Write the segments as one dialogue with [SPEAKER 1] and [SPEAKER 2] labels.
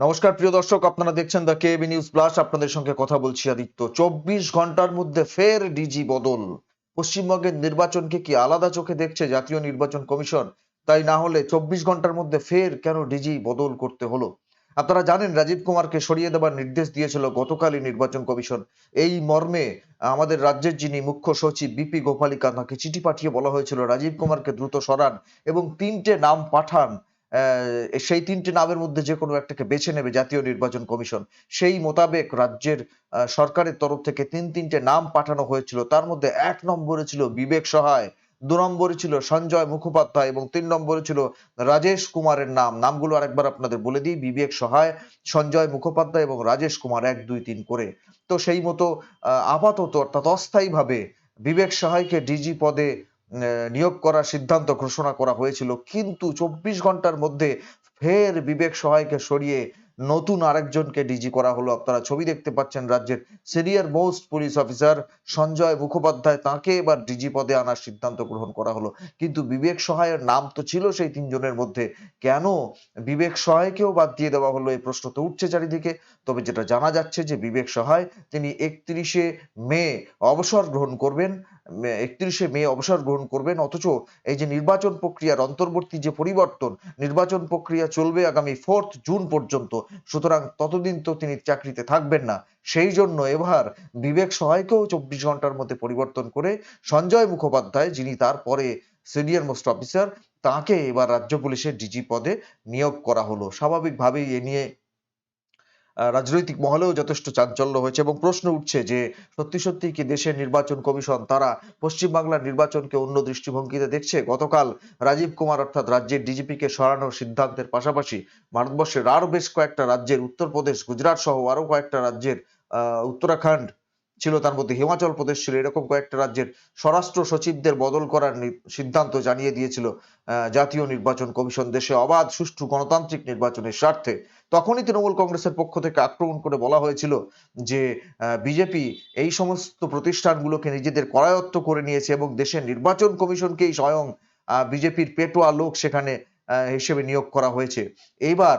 [SPEAKER 1] নমস্কার, প্রিয় দর্শক, আপনারা দেখছেন দ্য কেবি নিউজ প্লাস আপনাদের সঙ্গে কথা বলছি আদিত্য। চব্বিশ ঘণ্টার মধ্যে ফের ডিজি বদল। পশ্চিমবঙ্গের নির্বাচনকে কি আলাদা চোখে দেখছে জাতীয় নির্বাচন কমিশন? তাই না হলে চব্বিশ ঘণ্টার মধ্যে ফের কেন ডিজি বদল করতে হলো? আপনারা জানেন, রাজীব কুমারকে সরিয়ে দেওয়ার নির্দেশ দিয়েছিল গতকালই নির্বাচন কমিশন। এই মর্মে আমাদের রাজ্যের যিনি মুখ্য সচিব বিপি গোপালিকা তাকে চিঠি পাঠিয়ে বলা হয়েছিল, রাজীব কুমারকে দ্রুত সরান এবং তিনটে নাম পাঠান। সেই তিনটে নামের মধ্যে যে কোনো একটাকে বেছে নেবে জাতীয় নির্বাচন কমিশন। সেই মোতাবেক রাজ্যের সরকারের তরফ থেকে তিন তিনটে নাম পাঠানো হয়েছিল। তার মধ্যে এক নম্বরে ছিল বিবেক সহায়, দু নম্বরে ছিল সঞ্জয় মুখোপাধ্যায় এবং তিন নম্বরে ছিল রাজেশ কুমারের নাম। নামগুলো আরেকবার আপনাদের বলে দিই। বিবেক সহায়, সঞ্জয় মুখোপাধ্যায় এবং রাজেশ কুমার এক, দুই, তিন করে। তো সেই মতো আপাতত অর্থাৎ অস্থায়ীভাবে বিবেক সহায়কে ডিজি পদে নিয়োগ করার সিদ্ধান্ত ঘোষণা করা হয়েছিল। কিন্তু চব্বিশ ঘণ্টার মধ্যে ফের বিবেক সহায়কে সরিয়ে নতুন আরেকজনকে ডিজি করা হলো। আপনারা ছবি দেখতে পাচ্ছেন রাজ্যের senior most police officer Sanjay Mukhopadhyay. তাকে এবার ডিজি পদে আনার সিদ্ধান্ত গ্রহণ করা হলো। কিন্তু বিবেক সহায়ের নাম তো ছিল সেই তিনজনের মধ্যে। কেন বিবেক সহায়কেও বাদ দিয়ে দেওয়া হলো? এই প্রশ্ন তো উঠছে চারিদিকে। তবে যেটা জানা যাচ্ছে যে বিবেক সহায়, তিনি একত্রিশে মে অবসর গ্রহণ করবেন। একত্রিশে মে অবসর গ্রহণ করবেন, অথচ এই যে নির্বাচন প্রক্রিয়ার অন্তর্বর্তী যে পরিবর্তন, নির্বাচন প্রক্রিয়া চলবে আগামী ফোর্থ জুন পর্যন্ত, সুতরাং ততদিন তো তিনি চাকরিতে থাকবেন না। সেই জন্য এবার বিবেক সহায়কেও চব্বিশ ঘণ্টার মধ্যে পরিবর্তন করে সঞ্জয় মুখোপাধ্যায়, যিনি তারপরে সিনিয়র মোস্ট অফিসার তাকে এবার রাজ্য পুলিশের ডিজি পদে নিয়োগ করা হলো। স্বাভাবিকভাবেই এ নিয়ে রাজনৈতিক মহলেও যথেষ্ট চাঞ্চল্য হয়েছে এবং প্রশ্ন উঠছে যে সত্যি সত্যি কি দেশের নির্বাচন কমিশন তারা পশ্চিমবাংলার নির্বাচনকে অন্য দৃষ্টিভঙ্গিতে দেখছে? গতকাল রাজীব কুমার অর্থাৎ রাজ্যের ডিজিপিকে সরানোর সিদ্ধান্তের পাশাপাশি ভারতবর্ষের আরও বেশ কয়েকটা রাজ্যের উত্তরপ্রদেশ গুজরাট সহ আরও কয়েকটা রাজ্যের উত্তরাখণ্ড ছিল, তার মধ্যে হিমাচল প্রদেশ ছিল, এরকম কয়েকটা রাজ্যের স্বরাষ্ট্র সচিবদের বদল করার সিদ্ধান্ত জানিয়ে দিয়েছিল জাতীয় নির্বাচন কমিশন। দেশে অবাধ, সুষ্ঠু গণতান্ত্রিক নির্বাচনের স্বার্থে তখনই তৃণমূল কংগ্রেসের পক্ষ থেকে আক্রমণ করে বলা হয়েছিল যে বিজেপি এই সমস্ত প্রতিষ্ঠানগুলোকে নিজেদের করায়ত্ত করে নিয়েছে এবং দেশের নির্বাচন কমিশনকেই স্বয়ং বিজেপির পেটোয়া লোক সেখানে হিসেবে নিয়োগ করা হয়েছে। এইবার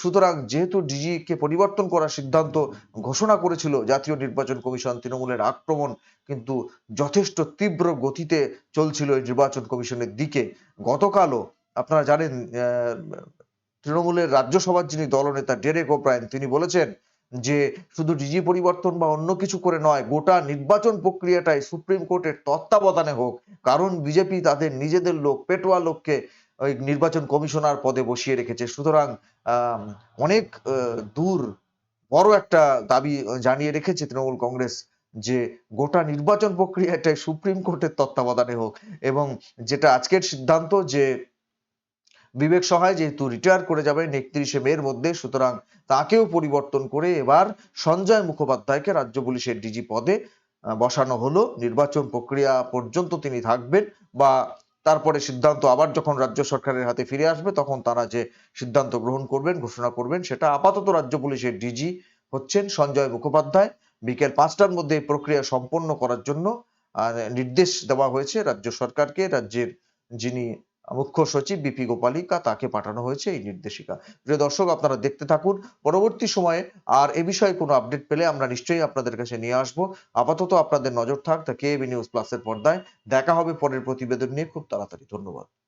[SPEAKER 1] সুতরাং যেহেতু ডিজি কে পরিবর্তন করার সিদ্ধান্ত ঘোষণা করেছিল জাতীয় নির্বাচন কমিশন তৃণমূলের আক্রমণ, কিন্তু যথেষ্ট তীব্র গতিতে চলছিল এই নির্বাচন কমিশনের দিকে। গতকালও আপনারা জানেন তৃণমূলের রাজ্যসভার যিনি দলনেতা ডেরেক ওব্রায়ন, তিনি বলেছেন যে শুধু ডিজি পরিবর্তন বা অন্য কিছু করে নয়, গোটা নির্বাচন প্রক্রিয়াটাই সুপ্রিম কোর্টের তত্ত্বাবধানে হোক। কারণ বিজেপি তাদের নিজেদের লোক, পেটোয়া লোককে ওই নির্বাচন কমিশনার পদে বসিয়ে রেখেছে। সুতরাং অনেক দূর বড় একটা দাবি জানিয়ে রেখেছে তৃণমূল কংগ্রেস যে গোটা নির্বাচন প্রক্রিয়াটাই সুপ্রিম কোর্টের তত্ত্বাবধানে হোক। এবং যেটা আজকের সিদ্ধান্ত যে বিবেক সহায় যেহেতু রিটায়ার করে যাবেন একত্রিশে মের মধ্যে, সুতরাং তাকেও পরিবর্তন করে এবার সঞ্জয় মুখোপাধ্যায়কে রাজ্য পুলিশের ডিজি পদে বসানো হলো। নির্বাচন প্রক্রিয়া পর্যন্ত তিনি থাকবেন বা তারপরে সিদ্ধান্ত আবার যখন রাজ্য সরকারের হাতে ফিরে আসবে, তখন তারা যে সিদ্ধান্ত গ্রহণ করবেন, ঘোষণা করবেন, সেটা আপাতত রাজ্য পুলিশের ডিজি হচ্ছেন সঞ্জয় মুখোপাধ্যায়। বিকেল পাঁচটার মধ্যে প্রক্রিয়া সম্পন্ন করার জন্য নির্দেশ দেওয়া হয়েছে রাজ্য সরকারকে। রাজ্যের যিনি মুখ্য সচিব বিপি গোপালিকা তাকে পাঠানো হয়েছে এই নির্দেশিকা। প্রিয় দর্শক, আপনারা দেখতে থাকুন। পরবর্তী সময়ে আর এ বিষয়ে কোনো আপডেট পেলে আমরা নিশ্চয়ই আপনাদের কাছে নিয়ে আসব। আপাতত আপনাদের নজর থাক দ্য কেবি নিউজ প্লাসের পর্দায়। দেখা হবে পরের প্রতিবেদন নিয়ে। খুব তাড়াতাড়ি, ধন্যবাদ।